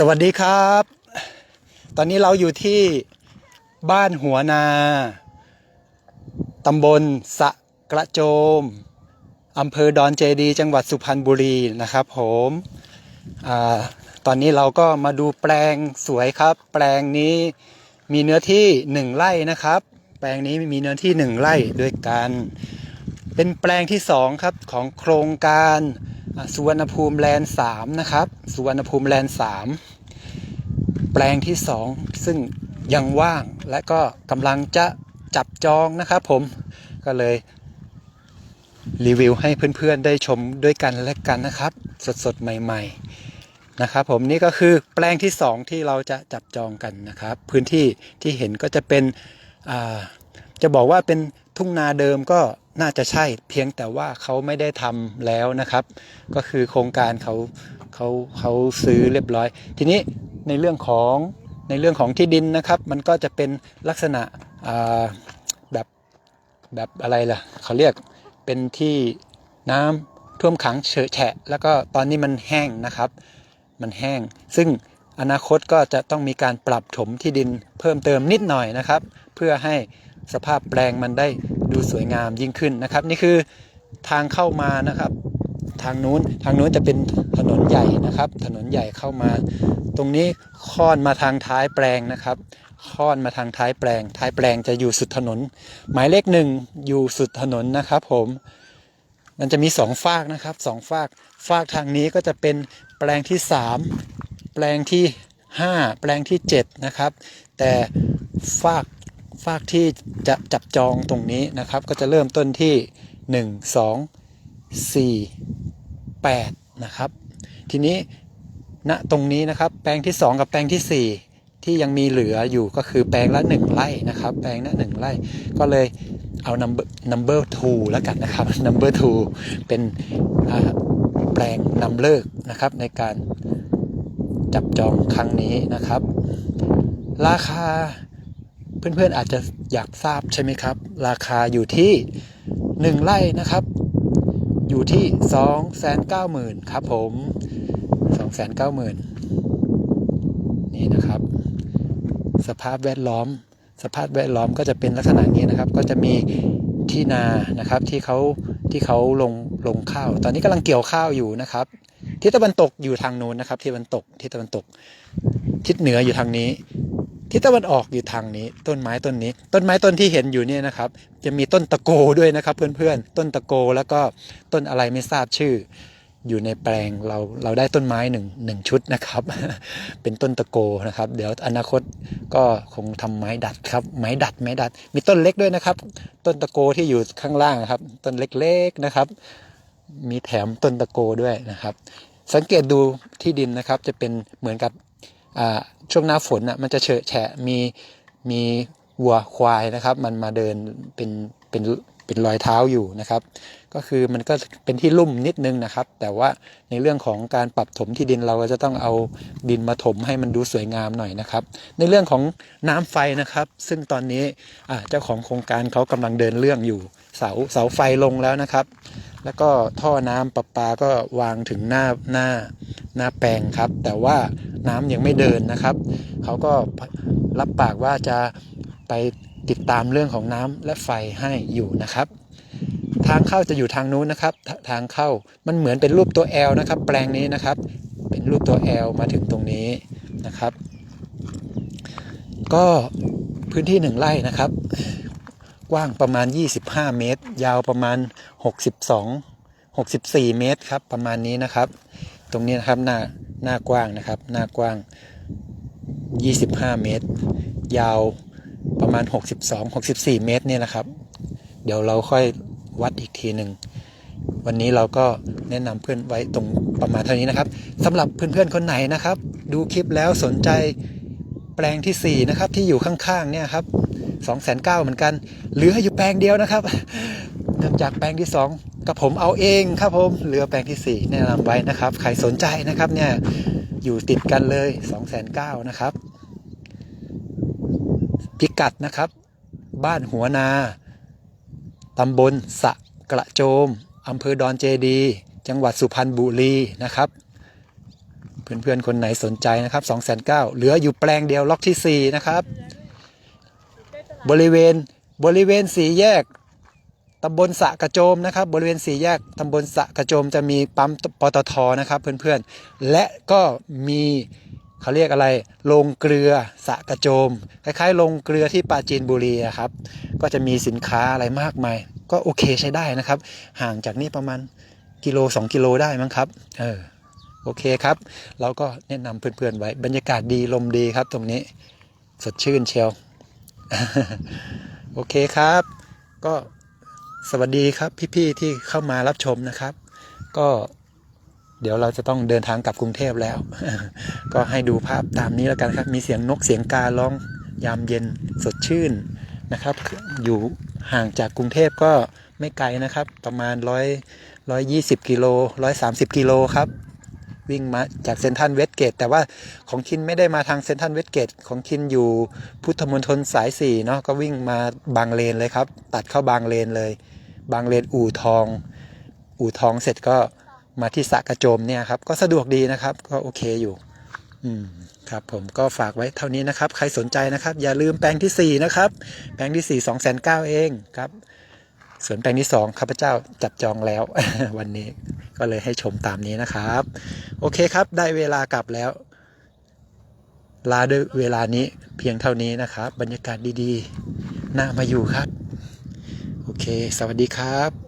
สวัสดีครับ ตอนนี้เราอยู่ที่บ้านหัวนา ตำบลสะกระโจม อำเภอดอนเจดี จังหวัดสุพรรณบุรีนะครับผมอตอนนี้เราก็มาดูแปลงสวยครับ แปลงนี้มีเนื้อที่หนึ่งไร่นะครับ แปลงนี้มีเนื้อที่หนึ่งไร่ด้วยกัน เป็นแปลงที่สองครับของโครงการ สุวรรณภูมิแลนด์สามนะครับ สุวรรณภูมิแลนด์สามแปลงที่สองซึ่งยังว่างและก็กำลังจะจับจองนะครับผมก็เลยรีวิวให้เพื่อนๆได้ชมด้วยกันและกันนะครับ สดๆ ใหม่ๆนะครับผมนี่ก็คือแปลงที่สองที่เราจะจับจองกันนะครับ พื้นที่ที่เห็นก็จะเป็นจะบอกว่าเป็น ทุ่งนาเดิมก็น่าจะใช่เพียงแต่ว่าเขาไม่ได้ทำแล้วนะครับ ก็คือโครงการเขาเขาเขาซื้อเรียบร้อย ทีนี้ในเรื่องของในเรื่องของที่ดินนะครับ มันก็จะเป็นลักษณะแบบแบบอะไรล่ะเขาเรียกเป็นที่น้ำท่วมขังเฉอะแฉะ แล้วก็ตอนนี้มันแห้งนะครับ มันแห้ง ซึ่งอนาคตก็จะต้องมีการปรับถมที่ดินเพิ่มเติมนิดหน่อยนะครับ เพื่อให้ สภาพแปลงมันได้ดูสวยงามยิ่งขึ้นนะครับ นี่คือทางเข้ามานะครับ ทางนู้นทางนู้นจะเป็นถนนใหญ่นะครับ ถนนใหญ่เข้ามา ตรงนี้ค่อนมาทางท้ายแปลงนะครับค่อนมาทางท้ายแปลง ท้ายแปลงจะอยู่สุดถนน หมายเลขหนึ่งอยู่สุดถนนนะครับ ผมมันจะมีสองฝากนะครับสองฝากฝากทางนี้ก็จะเป็นแปลงที่สามแปลงที่ห้าแปลงที่เจ็ดนะครับ แต่ฝาก ฝากที่จะจับจองตรงนี้นะครับ ก็จะเริ่มต้นที่หนึ่งสองสี่แปดนะครับ ทีนี้ณตรงนี้นะครับ แปลงที่สองกับแปลงที่สี่ที่ยังมีเหลืออยู่ก็คือแปลงละหนึ่งไร่นะครับ แปลงละหนึ่งไร่ ก็เลยเอา number number two แล้วกันนะครับ number two เป็นแปลงนำเลิกนะครับในการจับจองครั้งนี้นะครับ ราคา เพื่อนๆอาจจะอยากทราบใช่ไหมครับ ราคาอยู่ที่ 1ไร่นะครับ อยู่ที่ 2 9 0 0 0 0ครับผม 2 9 0 0 0 0นี่นะครับ สภาพแวดล้อม สภาพแวดล้อมก็จะเป็นลักษณะนี้นะครับ ก็จะมีที่นานะครับที่เขาที่เขาลงลงข้าว ตอนนี้กำลังเกี่ยวข้าวอยู่นะครับทิศตะวันตกอยู่ทางนู้นนะครับทิศตะวันตกทิศตะวันตก ทิศเหนืออยู่ทางนี้ ทิศตะวันออกอยู่ทางนี้ ต้นไม้ต้นนี้ ต้นไม้ต้นที่เห็นอยู่เนี่ยนะครับ จะมีต้นตะโกด้วยนะครับ เพื่อนๆ ต้นตะโกแล้วก็ต้นอะไรไม่ทราบชื่อ อยู่ในแปลงเราเราได้ต้นไม้หนึ่งหนึ่งชุดนะครับ เป็นต้นตะโกนะครับ เดี๋ยวอนาคตก็คงทำไม้ดัดครับ ไม้ดัดไม้ดัด มีต้นเล็กด้วยนะครับ ต้นตะโกที่อยู่ข้างล่างครับ ต้นเล็กๆนะครับ มีแถมต้นตะโกด้วยนะครับ สังเกตดูที่ดินนะครับจะเป็นเหมือนกับ ช่วงหน้าฝนอะมันจะเฉอะแฉะมีมีวัวควายนะครับ มันมาเดินเป็นเป็นเป็นรอยเท้าอยู่นะครับ ก็คือมันก็เป็นที่ลุ่มนิดนึงนะครับ แต่ว่าในเรื่องของการปรับถมที่ดินเราก็จะต้องเอาดินมาถมให้มันดูสวยงามหน่อยนะครับ ในเรื่องของน้ำไฟนะครับ ซึ่งตอนนี้เจ้าของโครงการเขากำลังเดินเรื่องอยู่เสาเสาไฟลงแล้วนะครับ แล้วก็ท่อน้ำประปาก็วางถึงหน้าหน้าหน้าแปลงครับ แต่ว่า น้ำยังไม่เดินนะครับ เขาก็รับปากว่าจะไปติดตามเรื่องของน้ำและไฟให้อยู่นะครับ ทางเข้าจะอยู่ทางนู้นนะครับททางเข้ามันเหมือนเป็นรูปตัว L นะครับ แปลงนี้นะครับ เป็นรูปตัว L มาถึงตรงนี้นะครับ ก็พื้นที่หนึ่งไร่นะครับ กว้างประมาณ 25 เมตร ยาวประมาณ 62 64 เมตรครับประมาณนี้นะครับ ตรงนี้นะครับหน้า หน้ากว้างนะครับ หน้ากว้าง 25 เมตร ยาวประมาณ 62 64 เมตรเนี่ยนะครับ เดี๋ยวเราค่อยวัดอีกทีหนึ่ง วันนี้เราก็แนะนำเพื่อนไว้ตรงประมาณเท่านี้นะครับสำหรับเพื่อนๆคนไหนนะครับ ดูคลิปแล้วสนใจแปลงที่ 4 นะครับ ที่อยู่ข้างๆเนี่ยครับ2 9 0 0 0เหมือนกันหลือให้อยู่แปลงเดียวนะครับ เนื่องจากแปลงที่ 2 กับผมเอาเองครับผมเหลือแปลงที่4แนะนำไว้นะครับ ใครสนใจนะครับเนี่ยอยู่ติดกันเลย2 9 0 0 0นะครับ พิกัดนะครับ บ้านหัวนาตำบลสะกระโจมอำเภอดอนเจดี จังหวัดสุพรรณบุรีนะครับเพื่อนๆ คนไหนสนใจนะครับ2 9 0 0 0เหลืออยู่แปลงเดียวล็อกที่ 4 นะครับ บริเวณบริเวณสี่แยก ตำบลสะกระโจมนะครับ บริเวณสี่แยกตำบลสะกระโจมจะมีปั๊มปตทนะครับเพื่อนๆ และก็มีเขาเรียกอะไรโรงเกลือสะกระโจม คล้ายๆโรงเกลือที่ปราจีนบุรีครับ ก็จะมีสินค้าอะไรมากมาย ก็โอเคใช้ได้นะครับ ห่างจากนี่ประมาณกิโล 2 กิโลได้มั้งครับ เออ โอเคครับ เราก็แนะนำเพื่อนๆไว้ บรรยากาศดีลมดีครับตรงนี้ สดชื่นเชียว โอเคครับ ก็ สวัสดีครับพี่ๆที่เข้ามารับชมนะครับ ก็เดี๋ยวเราจะต้องเดินทางกลับกรุงเทพแล้ว ก็ให้ดูภาพตามนี้แล้วกันครับ มีเสียงนกเสียงการ้องยามเย็นสดชื่นนะครับ อยู่ห่างจากกรุงเทพก็ไม่ไกลนะครับ ประมาณร้อยร้อยยี่สิบกิโลร้อยสามสิบกิโลครับ วิ่งมาจากเซนทันเวสเกต แต่ว่าของคินไม่ได้มาทางเซนทันเวสเกต ของคินอยู่พุทธมณฑลสายสี่เนาะก็วิ่งมาบางเลนเลยครับ ตัดเข้าบางเลนเลย บางเลนอู่ทอง อู่ทองเสร็จก็มาที่สะกระโจมเนี่ยครับ ก็สะดวกดีนะครับ ก็โอเคอยู่ อืมครับผมก็ฝากไว้เท่านี้นะครับ ใครสนใจนะครับ อย่าลืมแปลงที่ 4 นะครับ แปลงที่ 4 2 9 0 0 0เองครับ ส่วนแปลงที่ 2ข้าพเจ้าจับจองแล้ววันนี้ก็เลยให้ชมตามนี้นะครับ โอเคครับได้เวลากลับแล้ว ลาด้วยเวลานี้เพียงเท่านี้นะครับ บรรยากาศดีๆ น่ามาอยู่ครับ โอเค สวัสดีครับ